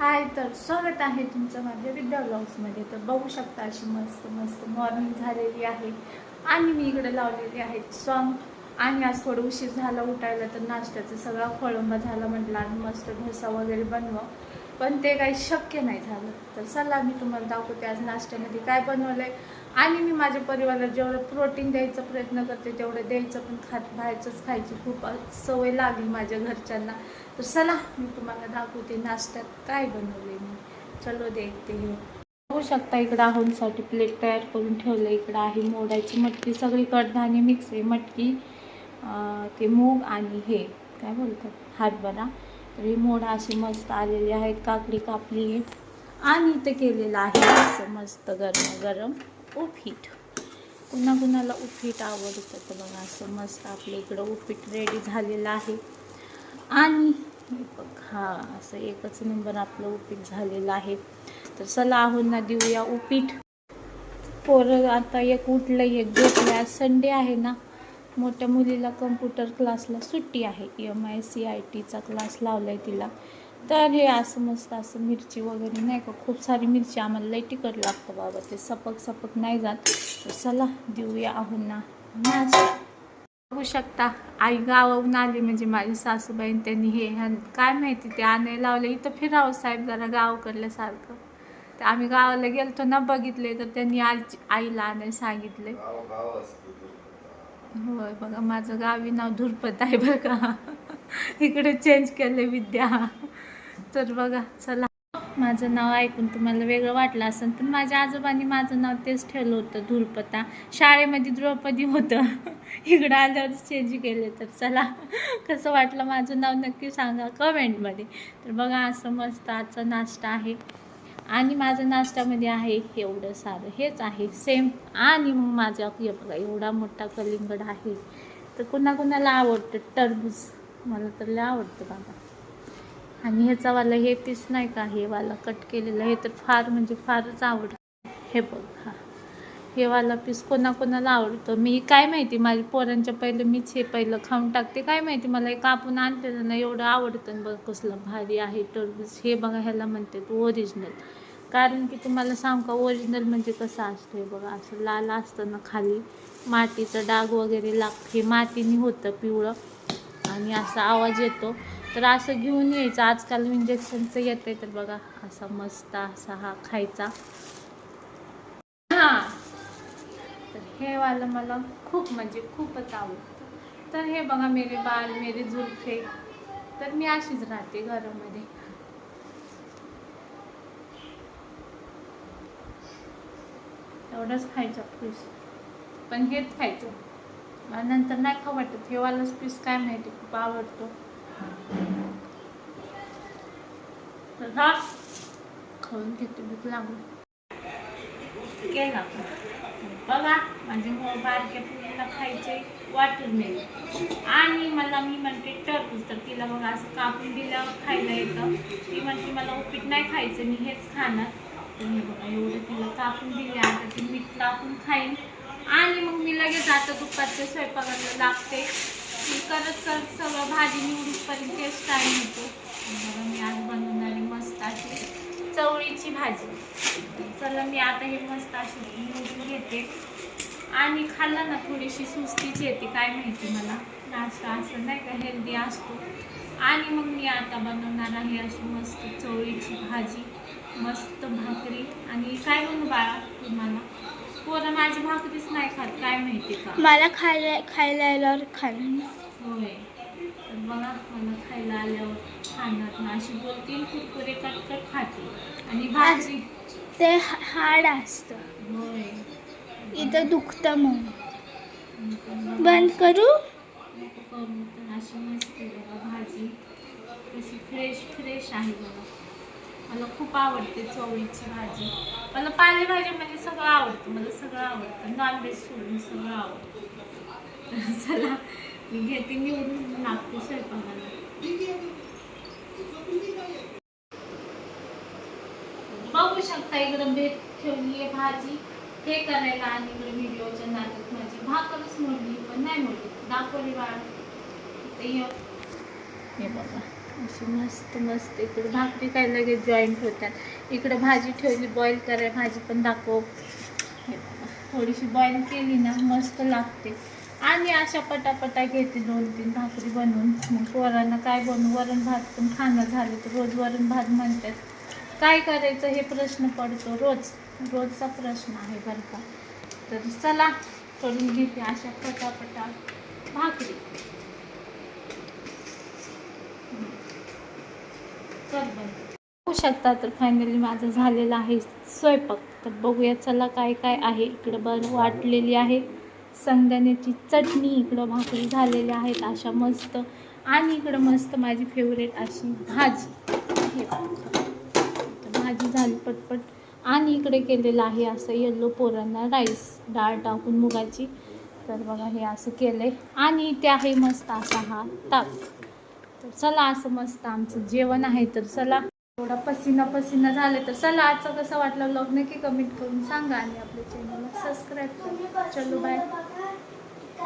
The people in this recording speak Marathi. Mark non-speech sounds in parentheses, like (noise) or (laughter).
हाय तर स्वागत आहे तुमचं माझ्या विद्या ब्लॉग्समध्ये तर बघू शकता अशी मस्त मस्त मॉर्निंग झालेली आहे. आणि मी इकडे लावलेली आहे सॉंग आणि आज थोडं उशीर झाला उठायला तर नाश्त्याचं सगळा खोळंबा झाला म्हटलं आणि मस्त घसा वगैरे बनवा. पण ते काही शक्य नाही झालं. तर चला मी तुम्हाला दाखवते आज नाश्त्यामध्ये काय बनवलं आहे आणि मी माझ्या परिवाराला जेवढं प्रोटीन द्यायचा प्रयत्न करते तेवढं द्यायचं पण खात बाहेरचंच खायची खूप सवय लागली माझ्या घरच्यांना. तर चला मी तुम्हाला दाखवते नाश्त्यात काय बनवले मी. चलो देखते हे. बघू शकता इकडं आहोंसाठी प्लेट तयार करून ठेवलं इकडं आहे मोडाची मटकी सगळी कडधान्य मिक्स आहे. मटकी ते मूग आणि हे काय बोलतात? हरभरा. तर हे मोड असे मस्त आलेले आहेत. काकडी कापली आहे. आणि इथं केलेलं आहे असं मस्त गरम गरम उपीट कुणा कुणाला उपीट आवडतं तर बघा असं मस्त आपल्या इकडं उपीट रेडी झालेलं आहे. आणि बघ हा असं एकच नंबर आपलं उपीट झालेलं आहे. तर चला आहोंना देऊया उपीट पोरं आता एक उठलं एक झोपलं आज संडे आहे ना. मोठ्या मुलीला कम्प्युटर क्लासला सुट्टी आहे. एम आय सी आय टीचा क्लास लावला आहे तिला. तर हे असं मस्त असं मिरची वगैरे नाही का? खूप सारी मिरची आम्हाला लई टिकट लागतं बाबा. ते सपक सपक नाही जात. चला देऊया आहोंना बघू शकता आई गावाहून आली म्हणजे माझी सासूबाई त्यांनी हे काय माहिती ते आणायला लावले. इथं फिरावं साहेब जरा गावाकडल्यासारखं तर आम्ही गावाला गेलतो ना बघितले. तर त्यांनी आज आईला आणायला सांगितले. होय बघा माझं गावी नाव धुरपत आहे बरं का. इकडे चेंज केले विद्या. तर बघा चला. माझं नाव ऐकून तुम्हाला वेगळं वाटलं असेल पण माझ्या आजोबांनी माझं नाव तेच ठेवलं होतं धुरपता शाळेमध्ये द्रौपदी होतं. (laughs) इकडं आल्यावर चेंज केले तर. चला कसं वाटलं माझं नाव नक्की सांगा कमेंटमध्ये. तर बघा असं मस्त आजचा नाश्ता आहे. आणि माझं नाश्त्यामध्ये आहे एवढं सारं. हेच आहे सेम आणि मग माझ्या हे बघा एवढा मोठा कलिंगड आहे. तर कुणाकुणाला आवडतं? टरबूज. मला तर लय आवडतं बाबा. आणि ह्याचावाला हे पीस नाही का हे वाला कट केलेलं हे तर फार म्हणजे फारच आवडतं हे बघ हा. हे वाला पीस कोणाकोणाला आवडतं? मी काय माहिती माझ्या पोरांच्या पहिलं मीच हे पहिलं खाऊन टाकते. काय माहिती मला हे कापून आणलेलं ना एवढं आवडतं बघ कसलं भारी आहे टरबूज. हे बघा ह्याला म्हणते ओरिजिनल कारण की तुम्हाला सांग का ओरिजिनल म्हणजे कसं असतं हे बघा असं लाल असतं ना खाली. मातीचं डाग वगैरे लागते. हे मातीने होतं पिवळं. आणि असा आवाज येतो. तर असं घेऊन यायचं. आजकाल इंजेक्शनचं येतंय तर बघा असा मस्त असा हा खायचा. हां. तर हे वालं मला खूप म्हणजे खूपच आवडतं. तर हे बघा मेरे बाल मेरे जुल्फे. तर मी अशीच राहते घरामध्ये. एवढंच खायचं पीस पण हेच खायचं. मला नंतर नाही खाऊ वाटत हे वालाच पीस काय माहिती खूप आवडतो. तर हा खाऊन घेते भूक लागून केला बघा माझे मो बारक्या पुरीला खायचे वाटत नाही आणि मला मी म्हणते टरबूज तर तिला बघा असं कापून दिल्यावर खायला येतं ती म्हणते मला उपीट नाही खायचं मी हेच खाणार हे बघा एवढं तिला कापून दिले आता ती मीठ कापून खाईन आणि मग मी लगेच आता दुपारच्या स्वयंपाकाला लागते मी करत करत सगळं भाजी निवडूपर्यंत तेच टाईम होतो बघा मी आज बनवणार अशी चवळीची भाजी. चला मी आता हे मस्त अशी निवडून घेते. आणि खाल्लं ना थोडीशी सुस्तीच येते काय माहिती मला. नाश्ता असं नाही का हेल्दी असतो. आणि मग मी आता बनवणार आहे अशी मस्त चवळीची भाजी मस्त भाकरी. आणि काय बनवू बाळा तुम्हाला? पोरं माझी भाकरीच नाही खात काय माहिती का? मला खायला खायला आल्यावर खाणं होय. तर बघा मला खायला आल्यावर. खाणार ना अशी बोलतील कुरकुरे कटकट खाते. आणि भाजी ते हा- हाड असतं. होय. इथं दुखतं मग पण बंद करू? नको करू तर अशी मस्त आहे बघा भाजी. कशी फ्रेश फ्रेश आहे बघा. मला खूप आवडते चवळीची भाजी. मला पालेभाज्या म्हणजे सगळं आवडतं. मला सगळं आवडतं. नॉनव्हेज सोडून सगळं आवडतं. (laughs) चला मी घेते निवडून लागते स्वयंपाकाला. बघू शकता इकडं भेट ठेवली आहे भाजी. हे करायला आणि इकडे व्हिडिओच्या नाटक माझी भाकरच मोडली पण नाही मोडली. दाखवली बाळा. ते हे बघा. अशी मस्त मस्त इकडे भाकरी काय लगेच जॉईंट होतात इकडे भाजी ठेवली बॉईल कराय भाजी पण दाखव. हे बघा. थोडीशी बॉईल केली ना मस्त लागते. आणि अशा पटापटा घेते दोन तीन भाकरी बनवून. मग पोरांना काय बनवू? वरण भात पण खाणं झालं तर रोज वरण भात म्हणतात. काय करायचं हे प्रश्न पडतो रोज. रोजचा प्रश्न आहे बरं का. तर चला करून घेते अशा पटापटा भाकरी. चल बरं. बघू शकता तर फायनली माझं झालेलं आहे स्वयंपाक. तर बघूया चला काय काय आहे. इकडं बरं वाटलेली आहे. संगण्याची चटणी इकडं भाकरी झालेल्या आहेत अशा मस्त. आणि इकडं मस्त माझी फेवरेट अशी भाजी हे भाजी झाली पटपट. आणि इकडे केलेलं आहे असं येल्लो पोरांना राईस डाळ टाकून मुगाची. तर बघा हे असं केलं आहे आणि इथे आहे मस्त असा हा ताप तर चला असं मस्त आमचं जेवण आहे. तर चला. थोडा पसीना पसीना झालं तर चला. आजचं कसं वाटलं? ब्लॉग नक्की कमेंट करून सांगा आणि आपल्या चॅनलला सबस्क्राईब करा. चलो बाय